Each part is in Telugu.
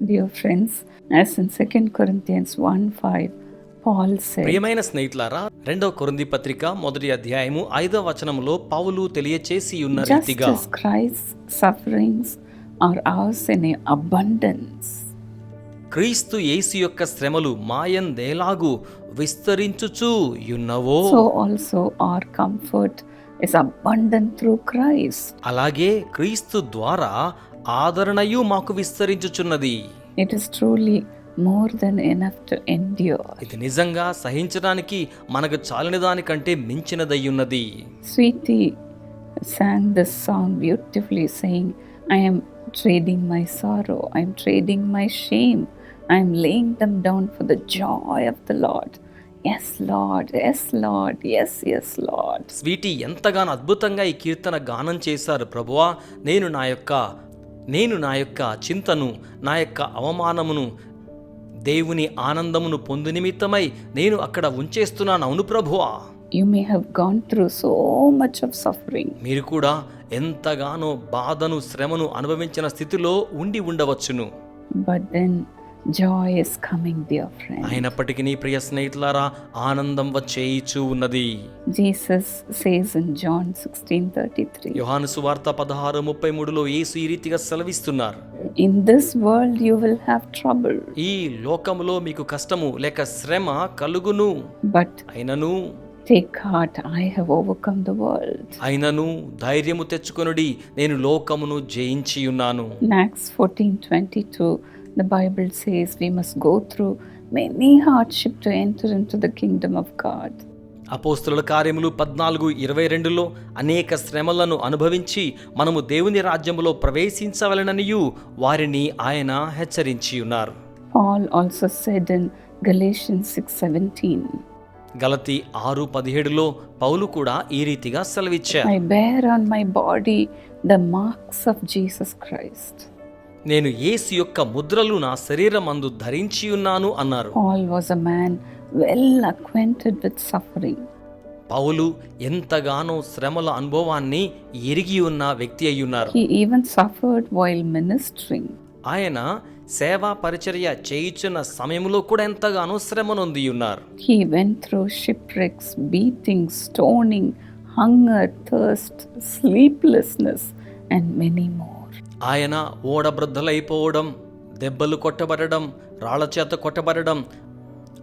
Dear friends, as in 2 Corinthians 1 5, Paul said, ప్రియమైన స్నేహితులారా రెండవ కొరింది పత్రిక మొదటి అధ్యాయము ఐదవ వచనంలో పౌలు తెలియచేసి ఉన్న రీతిగా Christ's sufferings are ours in abundance, క్రీస్తు యేసు యొక్క శ్రమలు మాయందేలాగు విస్తరించుచు యున్నవో so also our comfort is abundant through Christ. అలాగే క్రీస్తు ద్వారా ఆదరణయు మాకు విస్తరించుచున్నది It is truly more than enough to endure. ఇది నిజంగా సహించడానికి మనకు చాలిన దానికంటే మించినదయ్యున్నది Sweetie sang this song beautifully, saying, I am trading my sorrow, I am trading my shame, I am laying them down for the joy of the Lord. Yes, Lord, yes, Lord, yes, yes, Lord. Sweetie ఎంతగానో అద్భుతంగా ఈ కీర్తన గానం చేశారు ప్రభువా నేను నా యొక్క నేను నా యొక్క చింతను నా యొక్క అవమానమును దేవుని ఆనందమును పొందు నిమిత్తమై నేను అక్కడ ఉంచేస్తున్నాను. అవును ప్రభువా. You may have gone through so much of suffering, మీరు కూడా ఎంతగానో బాధను శ్రమను అనుభవించిన స్థితిలో ఉండి ఉండవచ్చును. But then joy is coming, dear friend. అయినప్పటికీ నీ ప్రియ స్నేహితులారా ఆనందం వచ్చేయిచూ ఉన్నది. Jesus says in John 16:33, యోహాను సువార్త పదహారు ముప్పై మూడులో యేసు ఈ రీతిగా సెలవిస్తున్నారు. In this world you will have trouble, ఈ లోకములో మీకు కష్టము లేక శ్రమ కలుగును. But అయినను take heart, I have overcome the world. అయినను ధైర్యము తెచ్చుకొనుడి నేను లోకమును జయించి ఉన్నాను Acts 14:22, the Bible says we must go through many hardship to enter in to the kingdom of God అపోస్తుల కార్యములు పద్నాలుగు ఇరవై రెండులో అనేక శ్రమలను అనుభవించి మనము దేవుని రాజ్యములో ప్రవేశించవలననియు వారిని ఆయన హెచ్చరించి ఉన్నారు. Paul also said in Galatian six seventeen గలతి ఆరు పదిహేడులో పౌలు కూడా ఈ రీతిగా సెలవిచ్చారు. I bear on my body the marks of Jesus Christ నేను యేసు యొక్క ముద్రలు నా శరీరం అందు ధరించి ఉన్నాను అన్నారు పౌలు ఎంతగానో శ్రమల అనుభవాన్ని ఎరిగి ఉన్న వ్యక్తి అయి అయ్యున్నారు ఆయన సేవా పరిచర్య చేయించిన సమయంలో కూడా ఎంతగానో శ్రమ నొంది ఉన్నారు he went through shipwrecks beating stoning hunger sleeplessness and many more ఆయన ఓడబ్రద్దలైపోవడం దెబ్బలు కొట్టబడడం రాళ్ళ చేత కొట్టబడడం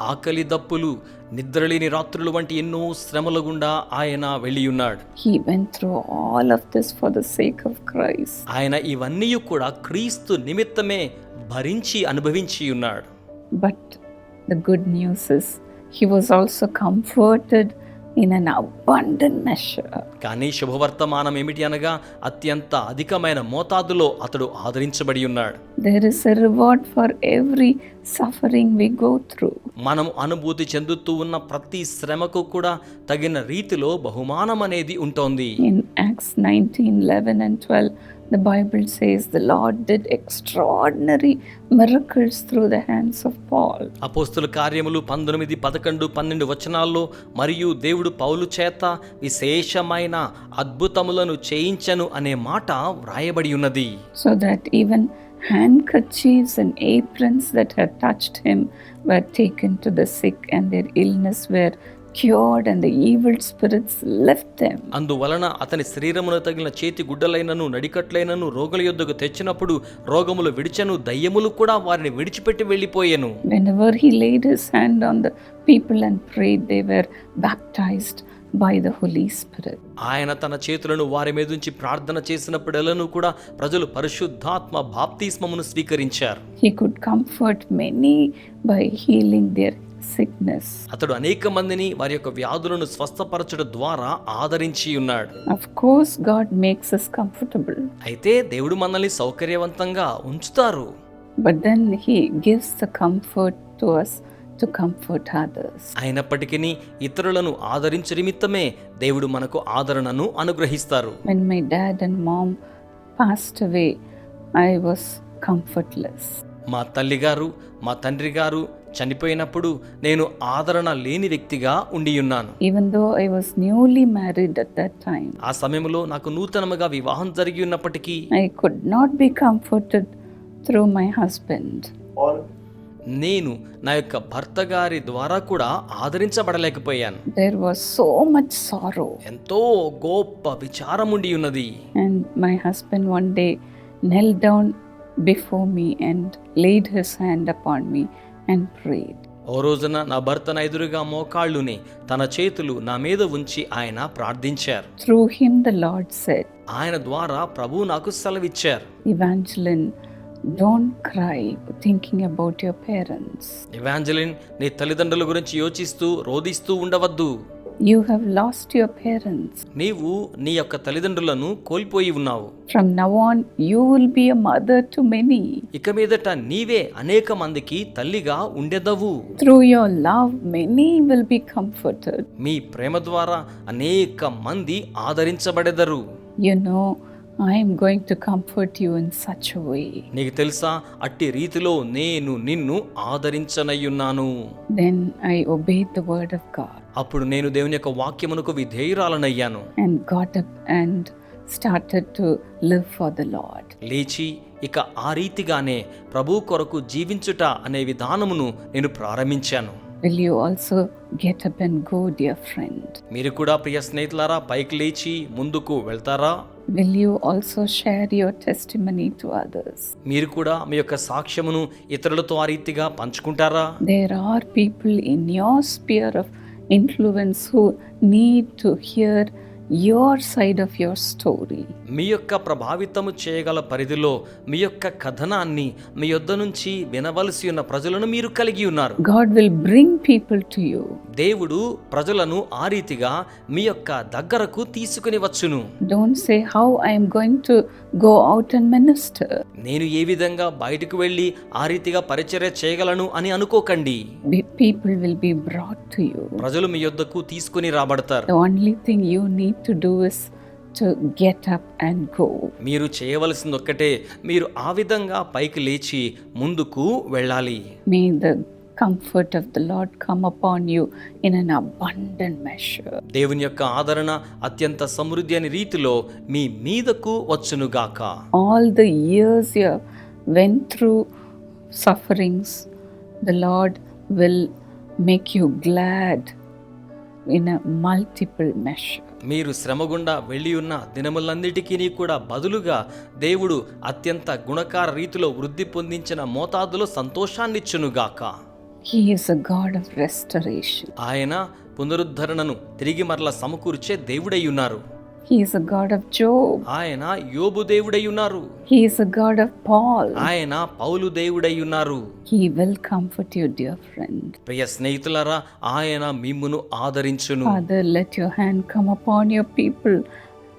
ఆకలి దప్పులు నిద్రలేని రాత్రులు వంటి ఎన్నో శ్రమల గుండా ఆయన వెళ్ళి ఉన్నాడు He went through all of this for the sake of Christ. ఆయన ఇవన్నీ కూడా క్రీస్తు నిమిత్తమే భరించి అనుభవించి ఉన్నాడు the good news is, he was also comforted abundant measure. కానీ శుభవర్తమానం ఏమిటి అనగా అత్యంత అధికమైన మోతాదులో అతడు ఆదరించబడి ఉన్నాడు There is a reward for every suffering we go through. మనం అనుభూతి చెందుతూ ఉన్న ప్రతి శ్రమకు కూడా తగిన రీతిలో బహుమానం అనేది ఉంటోంది In Acts 19 11 and 12, the Bible says the Lord did extraordinary miracles through the hands of Paul. అపోస్తుల కార్యములు పంతొమ్మిది పదకొండు పన్నెండు వచనాల్లో మరియు దేవుడు పౌలు చేత విశేషమైన అద్భుతములను చేయించను అనే మాట వ్రాయబడి ఉన్నది so that even handkerchiefs and aprons that had touched him were taken to the sick, and their illness were cured, and the evil spirits left them. అందువలన అతని శరీరమున తగిలిన చేతి గుడ్డలైనను నడికట్లైనను రోగుల యొద్దకు తెచ్చినప్పుడు రోగములు విడిచెను దయ్యములు కూడా వారిని విడిచిపెట్టి వెళ్ళిపోయెను Whenever he laid his hand on the people and prayed, they were baptized by the Holy Spirit. ఆయన తన చేతులను వారి మీద ఉంచి ప్రార్థన చేసినప్పుడెలను కూడా ప్రజలు పరిశుద్ధాత్మ బాప్తిస్మమును స్వీకరించారు He could comfort many by healing their sickness అతడు అనేక మందిని వారి యొక్క వ్యాధులను స్వస్థపరచడం ద్వారా ఆదరించి ఉన్నాడు. Of course makes us comfortable అయితే దేవుడు మనల్ని సౌకర్యవంతంగా ఉంచుతారు. But then he the comfort to us to అయినప్పటికీ ఇతరులను ఆదరించు నిమిత్తమే దేవుడు మనకు ఆదరణను అనుగ్రహిస్తారు. When my dad and mom passed away I was comfortless మా తల్లి గారు మా తండ్రి గారు చనిపోయినప్పుడు నేను ఆదరణ లేని వ్యక్తిగా ఉండి ఉన్నాను ఆ సమయంలో నాకు నూతనముగా వివాహం జరిగి ఉన్నప్పటికీ I could not be comforted through my husband నేను నా యొక్క భర్త గారి ద్వారా కూడా ఆదరించబడలేకపోయాను. There was so much sorrow ఎంతో గొప్ప విచారం ఉండి ఉన్నది and my husband one day knelt down before me and laid his hand upon me and prayed. ఓ రోజున నా భర్త నా ఎదురుగా మోకాళ్ళుని తన చేతులు నా మీద ఉంచి ఆయన ప్రార్థించారు Through him, the Lord said, ఆయన ద్వారా ప్రభు నాకు సెలవిచ్చారు Evangeline, don't cry thinking about your parents. Evangeline నీ తల్లిదండ్రుల గురించి యోచిస్తూ రోదిస్తూ ఉండవద్దు you have lost your parents నీవు నీ యొక్క తల్లిదండ్రులను కోల్పోయి ఉన్నావు. From now on you will be a mother to many ఇక మీదట నీవే అనేక మందికి తల్లిగా ఉండేదవు. Through your love many will be comforted మీ ప్రేమ ద్వారా అనేక మంది ఆదరించబడెదరు. You know I'm going to comfort you in such way నీకు తెలుసా? అట్టి రీతిలో నేను నిన్ను ఆదరించనయ్యున్నాను. Then I obey the word of God అప్పుడు నేను దేవుని యొక్క వాక్యమునకు విధేయురాలనయ్యాను. And got up and started to live for the Lord లేచి ఇక ఆ రీతిగానే ప్రభు కొరకు జీవించుట అనే విధానమును నేను ప్రారంభించాను. Will you also get up and go dear friend మీరు కూడా ప్రియ స్నేహితులారా బైక్ లేచి ముందుకు వెళ్తారా? Will you also share your testimony to others మీరు కూడా మీ యొక్క సాక్ష్యమును ఇతరులతో ఆ రీతిగా పంచుకుంటారా? There are people in your sphere of influence who need to hear your side of your story. మీ యొక్క ప్రభావితము చేయగల పరిధిలో మీ యొక్క కథనాన్ని మీ యొద్ద నుంచి వినవలసి ఉన్న ప్రజలను మీరు కలిగి ఉన్నారు God will bring people to you. దేవుడు ప్రజలను ఆ రీతిగా మీ యొక్క దగ్గరకు తీసుకుని వచ్చును say how I am going to go out and minister. నేను ఏ విధంగా బయటకు వెళ్ళి ఆ రీతిగా పరిచర్య చేయగలను అని అనుకోకండి People will be brought to you. ప్రజలు మీ యొద్దకు తీసుకుని రాబడతారు The only thing you to do is to get up and go మీరు చేయవలసింది ఒక్కటే మీరు ఆ విధంగా పైకి లేచి ముందుకు వెళ్ళాలి. May the comfort of the Lord come upon you in an abundant measure దేవుని యొక్క ఆదరణ అత్యంత సమృద్ధి అనే రీతిలో మీ మీదకు వచ్చును గాక. All the years you went through sufferings the Lord will make you glad in a multiple measure మీరు శ్రమగుండా వెళ్ళి ఉన్న దినములన్నిటికీ కూడా బదులుగా దేవుడు అత్యంత గుణకార రీతిలో వృద్ధి పొందించిన మోతాదులో సంతోషాన్నిచ్చునుగాక. ఆయన పునరుద్ధరణను తిరిగి మరల సమకూర్చే దేవుడై ఉన్నారు He is a God of Job. ఆయన యోబు దేవుడై ఉన్నారు He is a God of Paul. ఆయన పౌలు దేవుడై ఉన్నారు He will comfort you, dear friend. ప్రియ స్నేహితులారా ఆయన మిమ్మును ఆదరించును Father, let your hand come upon your people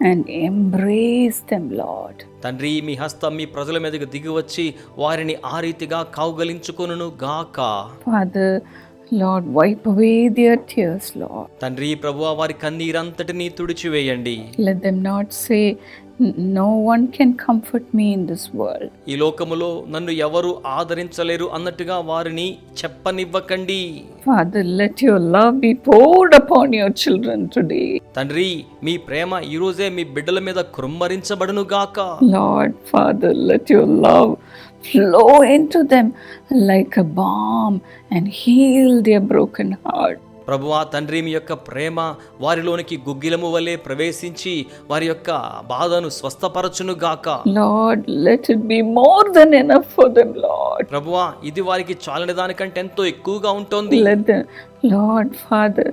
and embrace them, Lord. తండ్రి మీ హస్తం మీ ప్రజల మీదకు దిగి వచ్చి వారిని ఆ రీతిగా కౌగలించుకొనును గాక Father, Lord, wipe away their tears, Lord. తండ్రి ప్రభువా వారి కన్నీరంతటినీ తుడిచివేయండి Let them not say, "N- No one can comfort me in this world. ఈ లోకములో నన్ను ఎవరు ఆదరించలేరు అన్నట్టుగా వారిని చెప్పనివ్వకండి Father, let your love be poured upon your children today. తండ్రి మీ ప్రేమ ఈ రోజే మీ బిడ్డల మీద కృమ్మరించబడును గాక Lord, Father, let your love flow into them like a balm and heal their broken heart. ప్రభువా తండ్రి మీ యొక్క ప్రేమ వారిలోనికి గుగ్గిలము వలె ప్రవేశించి వారి యొక్క బాధను స్వస్థపరచును గాక Lord, let it be more than enough for them, Lord. ప్రభువా ఇది వారికి చాలని దానికంటే ఎంతో ఎక్కువగా ఉంటుంది them, Lord, Father,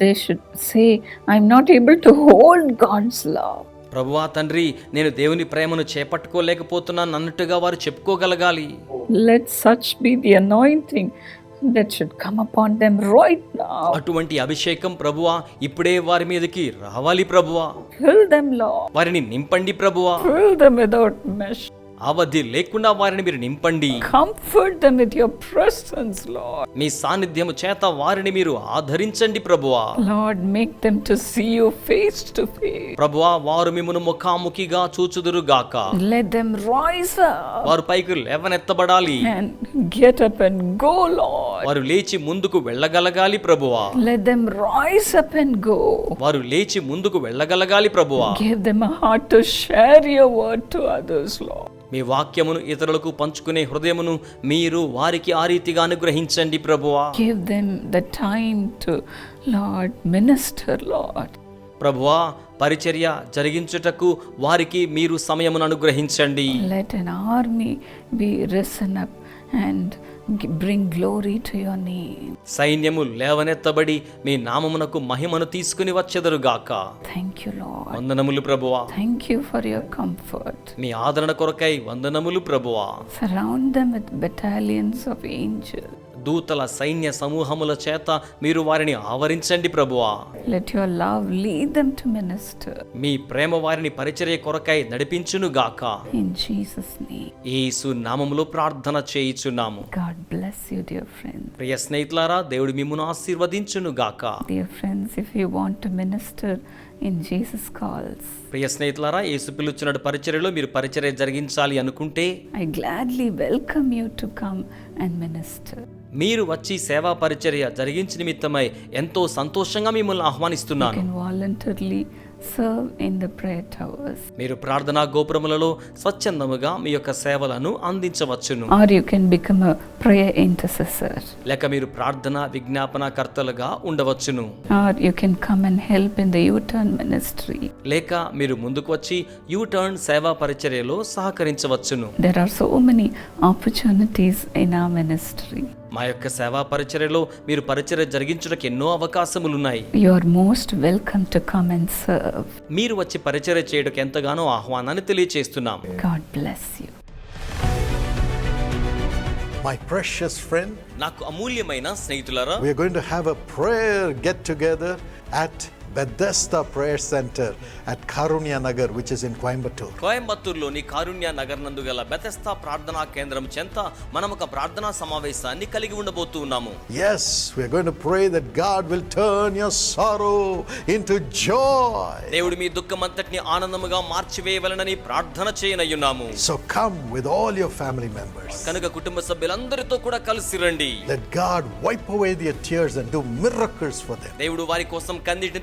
they should say, I'm not able to hold God's love. ప్రభువా తండ్రి నేను దేవుని ప్రేమను చేపట్టుకోలేకపోతున్నాను అన్నట్టుగా వారు చెప్పుకోగలగాలి. Let such be the anointing that should come upon them right now అటువంటి అభిషేకం ప్రభువా ఇప్పుడే వారి మీదకి రావాలి ప్రభువా. ఫిల్ దెమ్ లార్డ్ వారిని నింపండి ప్రభువా. ఫిల్ దెమ్ వితౌట్ అవధి లేకుండా వారిని మీరు నింపండి. Comfort them your presence Lord మీ సాన్నిధ్యం చేత వారిని మీరు ఆదరించండి ప్రభువా. Lord make them to see you face to face ప్రభువా వారు మిమ్మును ముఖాముఖిగా చూచుదురు గాక లెట్ దెం రైజ్ అప్ వారు పైకి లేవనెత్తబడాలి. And get up and go Lord వారు లేచి ముందుకు వెళ్ళగలగాలి ప్రభువా. Let them rise up and go వారు లేచి ముందుకు వెళ్ళగలగాలి ప్రభువా. Give heart share your to others Lord మీ వాక్యమును ఇతరులకు పంచుకునే హృదయమును మీరు వారికి ఆ రీతిగా అనుగ్రహించండి ప్రభువా Give them the time to, Lord, minister, Lord. ప్రభువా పరిచర్య జరిగించుటకు వారికి మీరు సమయమును అనుగ్రహించండి Let an army be risen up and bring glory to your name సైన్యము లేవనెత్తబడి మీ నామమునకు మహిమను తీసుకుని వచ్చెదరు గాక. థ్యాంక్ యూ లార్డ్ వందనములు ప్రభువా. Thank you for your comfort మీ ఆదరణ కొరకై వందనములు ప్రభువా. Surround them with battalions of angels దూతల సైన్య సమూహముల చేత మీరు వారిని ఆవరించండి ప్రభువా. Let your love lead to minister మీ ప్రేమ వారిని పరిచర్య కొరకై నడిపించును గాక. ఇన్ యేసు నామములో ప్రార్థన చేయుచున్నాము. God bless you dear friend ప్రియ స్నేహితులారా దేవుడు మిమ్మును ఆశీర్వదించును గాక. Dear friends if you want minister in calls ప్రియ స్నేహితులారా యేసు పిలుచున్నాడు పరిచర్యలో మీరు పరిచర్య జరిగించాలి అనుకుంటే I gladly welcome you to come and minister మీరు వచ్చి సేవా పరిచర్య జరిగించిన నిమిత్తమై ఎంతో సంతోషంగా మిమ్మల్ని ఆహ్వానిస్తున్నాను. సర్వ్ ఇన్ ద ప్రేయర్ మీరు ప్రార్థనా గోపురములలో స్వచ్ఛందముగా మీ యొక్క సేవలను అందించవచ్చును. Or you can become a prayer intercessor లేక మీరు ప్రార్థన విజ్ఞాపన కర్తలుగా ఉండవచ్చును. Or you can come and help in the U turn ministry లేక మీరు ముందుకు వచ్చి యూ టర్న్ సేవా పరిచర్యలో సహకరించవచ్చును. There are so many opportunities in ఆ మా యొక్క సేవా పరిచర్యలో మీరు పరిచర్య జరిగించడానికి ఎన్నో అవకాశములు ఉన్నాయి you're most welcome to come and serve మీరు వచ్చి పరిచర్య చేయడానికి ఎంతగానో ఆహ్వానాన్ని తెలియజేస్తున్నాం God bless you my precious friend నాకు అమూల్యమైన స్నేహితులారా we are going to have a prayer get together at Bethesda prayer centre at Karunya Nagar which is in Coimbatore కోయంబత్తూర్లోని Karunya Nagar నందు గల బెతస్త ప్రార్థనా కేంద్రం చెంత మనం ఒక ప్రార్థనా సమావేశాన్ని కలిగి ఉండబోతూ ఉన్నాము. Yes we are going to pray that God will turn your sorrow into joy దేవుడు మీ దుఃఖమంతటిని ఆనందముగా మార్చివేయవలనని ప్రార్థన చేయనయ్యున్నాము. So come with all your family members కనుక కుటుంబ సభ్యులందరితో కూడా కలిసి రండి. That God wipe away the tears and do miracles for దేవుడు వారి కోసం కందిటిని